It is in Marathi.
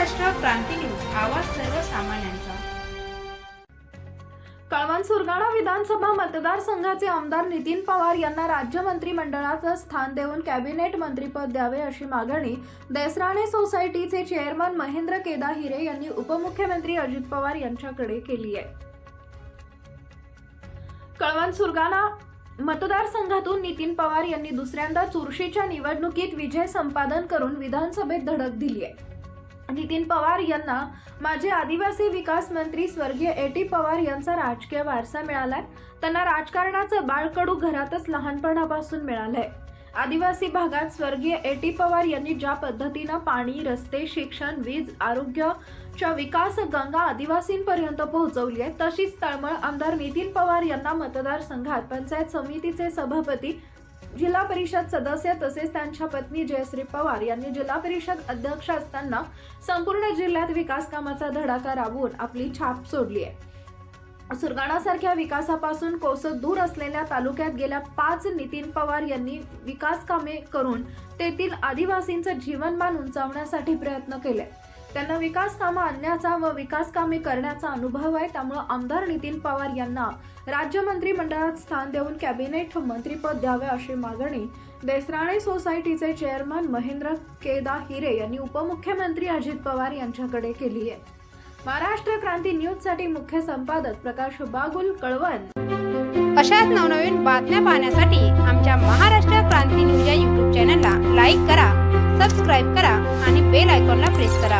महाराष्ट्र क्रांती न्यूज आवाज सर्वसामान्यांचा. कळवण सुरगाणा विधानसभा मतदारसंघाचे आमदार नितीन पवार यांना राज्य मंत्रिमंडळाचं स्थान देऊन कॅबिनेट मंत्रीपद द्यावे अशी मागणी देसराणे सोसायटीचे चेअरमन महेंद्र केदा हिरे यांनी उपमुख्यमंत्री अजित पवार यांच्याकडे केली आहे. कळवण सुरगाणा मतदारसंघातून नितीन पवार यांनी दुसऱ्यांदा चुरशीच्या निवडणुकीत विजय संपादन करून विधानसभेत धडक दिली आहे. नितीन पवार यांना माजी आदिवासी विकास मंत्री स्वर्गीय ए टी पवार यांचा राजकीय वारसा मिळालाय. त्यांना राजकारणाचं बाळकडू घरातच लहानपणापासून मिळालंय. आदिवासी भागात स्वर्गीय ए टी पवार यांनी ज्या पद्धतीनं पाणी रस्ते शिक्षण वीज आरोग्यच्या विकास गंगा आदिवासींपर्यंत पोहोचवली आहे तशीच तळमळ आमदार नितीन पवार यांना मतदारसंघात पंचायत समितीचे सभापती जिल्हा परिषद सदस्य तसेच त्यांच्या पत्नी जयश्री पवार यांनी जिल्हा परिषद अध्यक्ष असताना संपूर्ण जिल्ह्यात विकास कामाचा धडाका राबवून आपली छाप सोडली आहे. सुरगाणासारख्या विकासापासून कोसत दूर असलेल्या तालुक्यात गेल्या पाच नितीन पवार यांनी विकास कामे करून तेथील आदिवासींचं जीवनमान उंचावण्यासाठी प्रयत्न केले. त्यांना विकास कामं आणण्याचा व विकास कामे करण्याचा अनुभव आहे. त्यामुळे आमदार नितीन पवार यांना राज्य मंत्रिमंडळात स्थान देऊन कॅबिनेट मंत्रीपद द्यावे अशी मागणी देसराणे सोसायटीचे चेअरमन महेंद्र केदा हिरे यांनी उपमुख्यमंत्री अजित पवार यांच्याकडे केली आहे. महाराष्ट्र क्रांती न्यूजसाठी मुख्य संपादक प्रकाश बागुल कळवण. अशाच नवनवीन बातम्या पाहण्यासाठी आमच्या महाराष्ट्र क्रांती न्यूज या यूट्यूब चॅनलला लाईक करा सबस्क्राईब करा आणि बेल आयकॉनला प्रेस करा.